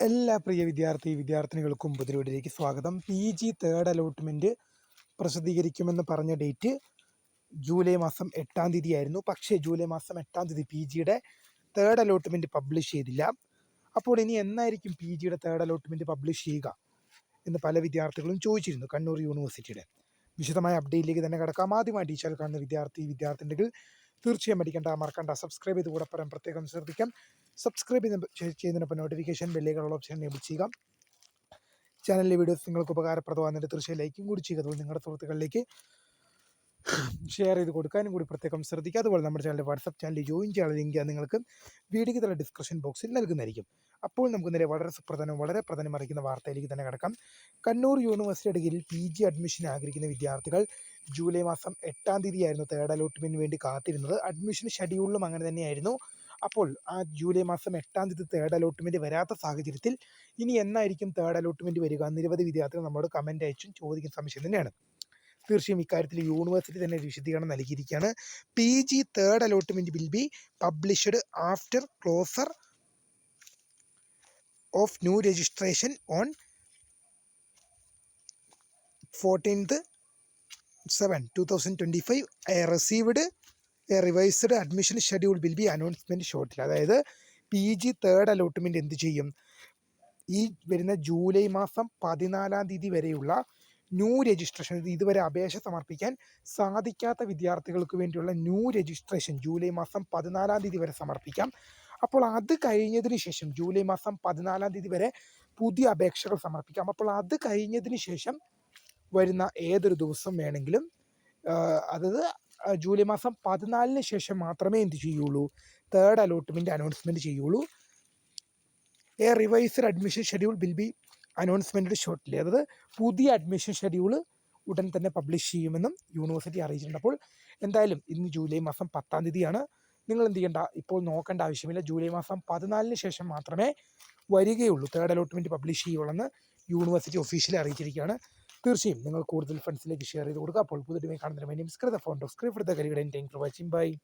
എല്ലാ പ്രിയ വിദ്യാർത്ഥി വിദ്യാർത്ഥിനികൾക്കും പുതിരോടിലേക്ക് സ്വാഗതം. പി ജി തേർഡ് അലോട്ട്മെന്റ് പ്രസിദ്ധീകരിക്കുമെന്ന് പറഞ്ഞ ഡേറ്റ് ജൂലൈ മാസം എട്ടാം തീയതി ആയിരുന്നു പക്ഷേ ജൂലൈ മാസം എട്ടാം തീയതി പി ജിയുടെ തേർഡ് അലോട്ട്മെന്റ് പബ്ലിഷ് ചെയ്തില്ല. അപ്പോൾ ഇനി എന്നായിരിക്കും പി ജിയുടെ തേർഡ് അലോട്ട്മെന്റ് പബ്ലിഷ് ചെയ്യുക എന്ന് പല വിദ്യാർത്ഥികളും ചോദിച്ചിരുന്നു കണ്ണൂർ യൂണിവേഴ്സിറ്റിയുടെ വിശദമായ അപ്ഡേറ്റിലേക്ക് തന്നെ കിടക്കാം. ആദ്യമായി ടീച്ചർ കാണുന്ന വിദ്യാർത്ഥി വിദ്യാർത്ഥിനികൾ തീർച്ചയായും മടിക്കേണ്ട മറക്കണ്ട. സബ്സ്ക്രൈബ് ചെയ്ത് കൂടെ പറയാൻ പ്രത്യേകം ശ്രദ്ധിക്കാം. സബ്സ്ക്രൈബ് ചെയ്യുന്ന ചെയ്യുന്നതിനൊപ്പം നോട്ടിഫിക്കേഷൻ ബെല്ലേക്കുള്ള ഓപ്ഷൻ ചെയ്യുക. ചാനലിലെ വീഡിയോസ് നിങ്ങൾക്ക് ഉപകാരപ്രദമാകുന്നതിന്റെ തീർച്ചയായും ലൈക്കും കൂടി ചെയ്യുക. അതുപോലെ നിങ്ങളുടെ സുഹൃത്തുക്കളിലേക്ക് ഷെയർ ചെയ്ത് കൊടുക്കാനും കൂടി പ്രത്യേകം ശ്രദ്ധിക്കുക. അതുപോലെ നമ്മുടെ ചാനലിൽ വാട്സപ്പ് ചാനൽ ജോയിൻ ചെയ്യാനുള്ള ലിങ്ക് നിങ്ങൾക്ക് വീഡിയോയ്ക്ക് തന്നെ ഡിസ്ക്രിപ്ഷൻ ബോക്സിൽ നൽകുന്നതായിരിക്കും. അപ്പോൾ നമുക്ക് നേരെ വളരെ സുപ്രധാനവും വളരെ പ്രധാനം അറിയിക്കുന്ന വാർത്തയിലേക്ക് തന്നെ കിടക്കാം. കണ്ണൂർ യൂണിവേഴ്സിറ്റി ഡിഗ്രിയിൽ പി ജി അഡ്മിഷൻ ആഗ്രഹിക്കുന്ന വിദ്യാർത്ഥികൾ ജൂലൈ മാസം എട്ടാം തീയതി ആയിരുന്നു തേർഡ് അലോട്ട്മെന്റിന് വേണ്ടി കാത്തിരുന്നത്. അഡ്മിഷൻ ഷെഡ്യൂളിലും അങ്ങനെ തന്നെയായിരുന്നു. അപ്പോൾ ആ ജൂലൈ മാസം എട്ടാം തീയതി തേർഡ് അലോട്ട്മെന്റ് വരാത്ത സാഹചര്യത്തിൽ ഇനി എന്നായിരിക്കും തേർഡ് അലോട്ട്മെന്റ് വരിക? നിരവധി വിദ്യാർത്ഥികൾ നമ്മളോട് കമന്റ് അയച്ചും ചോദിക്കുന്ന സംശയം തന്നെയാണ്. തീർച്ചയായും ഇക്കാര്യത്തിൽ യൂണിവേഴ്സിറ്റി തന്നെ വിശദീകരണം നൽകിയിരിക്കുകയാണ്. P G third allotment will be published after closure of new registration on fourteenth seven two thousand twenty five received a revised admission schedule will be announcement shortly അതായത് പി ജി തേർഡ് അലോട്ട്മെന്റ് എന്ത് ചെയ്യും? ഈ വരുന്ന July മാസം പതിനാലാം തീയതി വരെയുള്ള new registration ഇതുവരെ അപേക്ഷ സമർപ്പിക്കാൻ സാധിക്കാത്ത വിദ്യാർത്ഥികൾക്ക് വേണ്ടിയുള്ള ന്യൂ രജിസ്ട്രേഷൻ ജൂലൈ മാസം പതിനാലാം തീയതി വരെ സമർപ്പിക്കാം. അപ്പോൾ അത് കഴിഞ്ഞതിന് ശേഷം ജൂലൈ മാസം പതിനാലാം തീയതി വരെ പുതിയ അപേക്ഷകൾ സമർപ്പിക്കാം. അപ്പോൾ അത് കഴിഞ്ഞതിന് ശേഷം വരുന്ന ഏതൊരു ദിവസം വേണമെങ്കിലും അതായത് ജൂലൈ മാസം പതിനാലിന് ശേഷം മാത്രമേ എന്ത് ചെയ്യുള്ളൂ? തേർഡ് അലോട്ട്മെന്റ് അനൗൺസ്മെന്റ് ചെയ്യുള്ളൂ. A revised admission schedule will be announcement shortly അതായത് പുതിയ അഡ്മിഷൻ ഷെഡ്യൂൾ ഉടൻ തന്നെ പബ്ലിഷ് ചെയ്യുമെന്നും യൂണിവേഴ്സിറ്റി അറിയിച്ചിട്ടുണ്ട്. അപ്പോൾ എന്തായാലും ഇന്ന് ജൂലൈ മാസം പത്താം തീയതിയാണ്. നിങ്ങൾ എന്ത് ചെയ്യേണ്ട ഇപ്പോൾ നോക്കേണ്ട ആവശ്യമില്ല. ജൂലൈ മാസം പതിനാലിന് ശേഷം മാത്രമേ വരികയുള്ളൂ. തേർഡ് അലോട്ട്മെന്റ് പബ്ലിഷ് ചെയ്യുള്ളൂ യൂണിവേഴ്സിറ്റി ഒഫീഷ്യലി അറിയിച്ചിരിക്കുകയാണ്. തീർച്ചയായും നിങ്ങൾ കൂടുതൽ ഫ്രണ്ട്സിലേക്ക് ഷെയർ ചെയ്ത് കൊടുക്കുക. അപ്പോൾ പുതിയ കാണുന്നതിന് വേണ്ടി മിസ്കൃത ഫോൺ സ്ക്രിപ്റ്റ് കരികടൻ താങ്ക് ഫോർ വാച്ചിങ് ബൈ